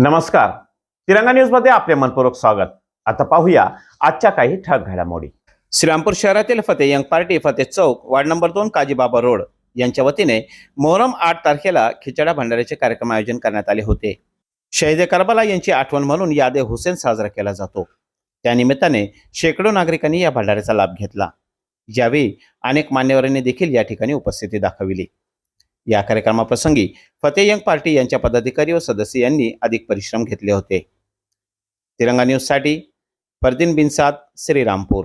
नमस्कार. तिरंगा न्यूजमध्ये आपले मनपूर्वक स्वागत. आता पाहूया आजच्या काही ठळक घडामोडी. श्रीरामपूर शहरातील Fateh young party Fateh Chowk ward number दोन काजीबाबा रोड यांच्या वतीने मोहरम आठ तारखेला खिचडा भंडाऱ्याचे कार्यक्रम आयोजन करण्यात आले होते. शहीद करबला यांची आठवण म्हणून यादे हुसेन साजरा केला जातो. त्यानिमित्ताने शेकडो नागरिकांनी या भंडाऱ्याचा लाभ घेतला. यावेळी अनेक मान्यवरांनी देखील या ठिकाणी उपस्थिती दाखविली. या कार्यक्रमाप्रसंगी फतेह यंग पार्टी यांच्या पदाधिकारी व सदस्य यांनी अधिक परिश्रम घेतले होते. तिरंगा न्यूजसाठी परदिन बिनसाद श्रीरामपूर.